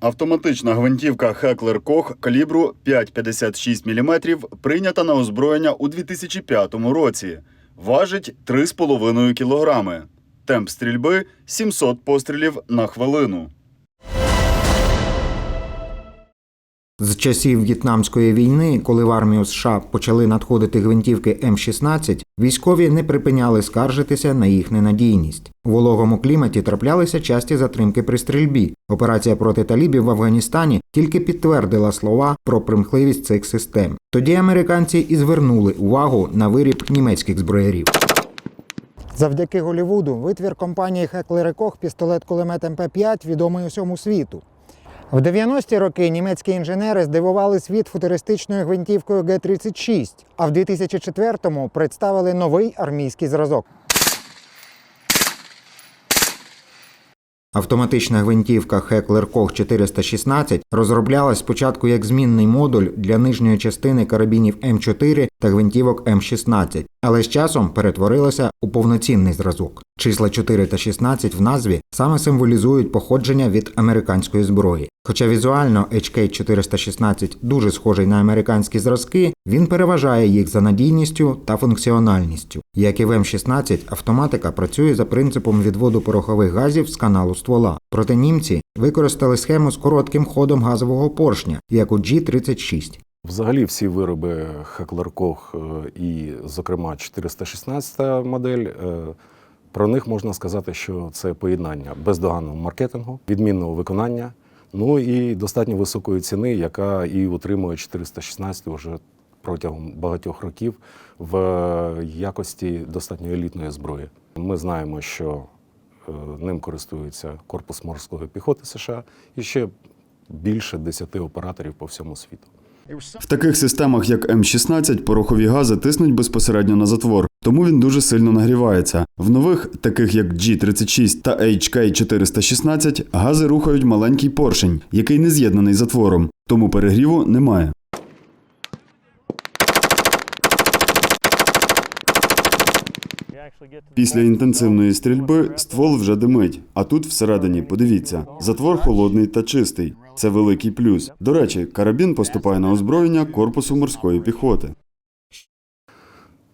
Автоматична гвинтівка Хеклер Кох калібру 5,56 мм прийнята на озброєння у 2005 році. Важить 3,5 кг. Темп стрільби 700 пострілів на хвилину. З часів В'єтнамської війни, коли в армію США почали надходити гвинтівки М16, військові не припиняли скаржитися на їх ненадійність. У вологому кліматі траплялися часті затримки при стрільбі. Операція проти талібів в Афганістані тільки підтвердила слова про примхливість цих систем. Тоді американці і звернули увагу на виріб німецьких зброярів. Завдяки Голівуду витвір компанії Heckler Koch пістолет-кулемет МП5 відомий усьому світу. В 90-ті роки німецькі інженери здивували світ футуристичною гвинтівкою Г-36, а в 2004-му представили новий армійський зразок. Автоматична гвинтівка Heckler Koch 416 розроблялась спочатку як змінний модуль для нижньої частини карабінів М4 та гвинтівок М16, але з часом перетворилася у повноцінний зразок. Числа 4 та 16 в назві саме символізують походження від американської зброї. Хоча візуально HK416 дуже схожий на американські зразки, він переважає їх за надійністю та функціональністю. Як і в М16, автоматика працює за принципом відводу порохових газів з каналу ствола. Проте німці використали схему з коротким ходом газового поршня, як у G36. Взагалі, всі вироби Heckler Koch е, і, зокрема, 416 модель. Е, Про них можна сказати, що це поєднання бездоганного маркетингу, відмінного виконання, ну і достатньо високої ціни, яка і утримує 416 вже протягом багатьох років в якості достатньо елітної зброї. Ми знаємо, що е, ним користується Корпус морської піхоти США і ще більше 10 операторів по всьому світу. В таких системах, як М16, порохові гази тиснуть безпосередньо на затвор, тому він дуже сильно нагрівається. В нових, таких як G36 та HK416, гази рухають маленький поршень, який не з'єднаний затвором, тому перегріву немає. Після інтенсивної стрільби ствол вже димить, а тут всередині, подивіться, затвор холодний та чистий. Це великий плюс. До речі, карабін поступає на озброєння корпусу морської піхоти.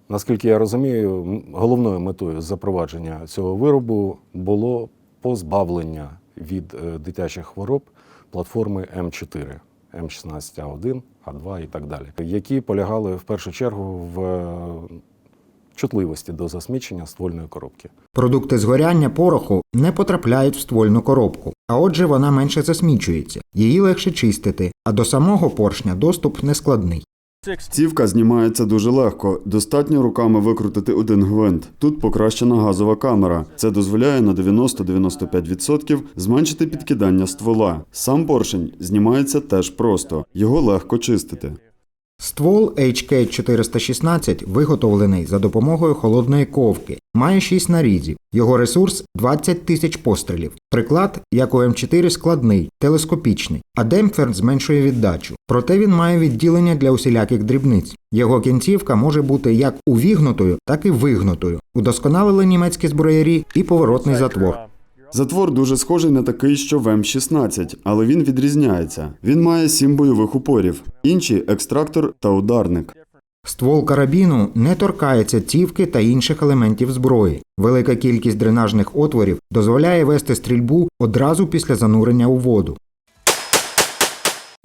Наскільки я розумію, головною метою запровадження цього виробу було позбавлення від е, дитячих хвороб платформи М4, М16А1, А2 і так далі, які полягали в першу чергу в е, чутливості до засмічення ствольної коробки. Продукти згоряння пороху не потрапляють в ствольну коробку, а отже вона менше засмічується, її легше чистити, а до самого поршня доступ нескладний. Цівка знімається дуже легко. Достатньо руками викрутити один гвинт. Тут покращена газова камера. Це дозволяє на 90-95% зменшити підкидання ствола. Сам поршень знімається теж просто. Його легко чистити. Ствол HK416 виготовлений за допомогою холодної ковки, має 6 нарізів. Його ресурс 20 тисяч пострілів. Приклад, як у М4, складний, телескопічний, а демпфер зменшує віддачу. Проте він має відділення для усіляких дрібниць. Його кінцівка може бути як увігнутою, так і вигнутою. Удосконалили німецькі зброярі і поворотний затвор. Затвор дуже схожий на такий, що в М16, але він відрізняється. Він має сім бойових упорів, інші екстрактор та ударник. Ствол карабіну не торкається цівки та інших елементів зброї. Велика кількість дренажних отворів дозволяє вести стрільбу одразу після занурення у воду.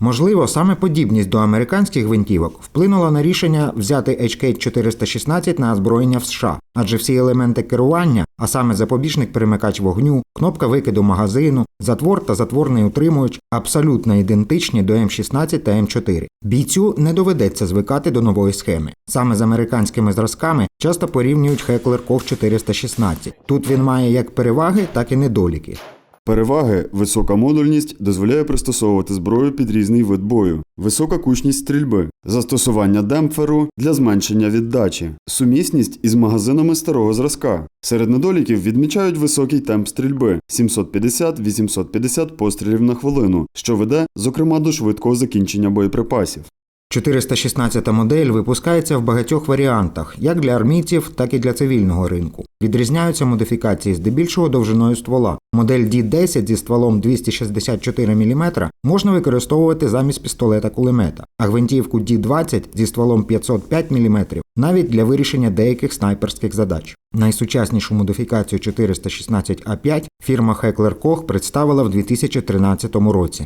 Можливо, саме подібність до американських гвинтівок вплинула на рішення взяти HK416 на озброєння в США, адже всі елементи керування, а саме запобіжник перемикач вогню, кнопка викиду магазину, затвор та затворний утримувач абсолютно ідентичні до М16 та М4. Бійцю не доведеться звикати до нової схеми. Саме з американськими зразками часто порівнюють Heckler Koch 416. Тут він має як переваги, так і недоліки. Переваги висока модульність дозволяє пристосовувати зброю під різний вид бою, висока кучність стрільби, застосування демпферу для зменшення віддачі, сумісність із магазинами старого зразка. Серед недоліків відмічають високий темп стрільби 750-850 пострілів на хвилину, що веде, зокрема, до швидкого закінчення боєприпасів. 416 модель випускається в багатьох варіантах, як для армійців, так і для цивільного ринку. Відрізняються модифікації здебільшого довжиною ствола. Модель D10 зі стволом 264 мм можна використовувати замість пістолета кулемета, а гвинтівку D20 зі стволом 505 мм навіть для вирішення деяких снайперських задач. Найсучаснішу модифікацію 416А5 фірма Heckler Koch представила в 2013 році.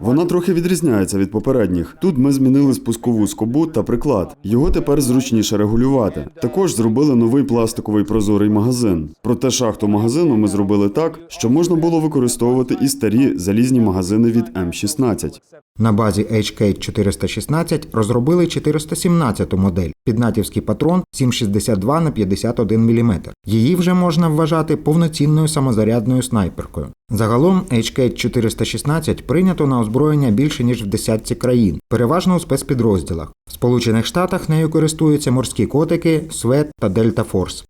Вона трохи відрізняється від попередніх. Тут ми змінили спускову скобу та приклад. Його тепер зручніше регулювати. Також зробили новий пластиковий прозорий магазин. Проте шахту магазину ми зробили так, що можна було використовувати і старі залізні магазини від М16. На базі HK 416 розробили 417 модель піднатівський патрон 7,62 на 51 мм. Її вже можна вважати повноцінною самозарядною снайперкою. Загалом HK 416 прийнято на озброєння більше ніж в десятці країн, переважно у спецпідрозділах. В Сполучених Штатах нею користуються морські котики, Свет та Дельта Форс.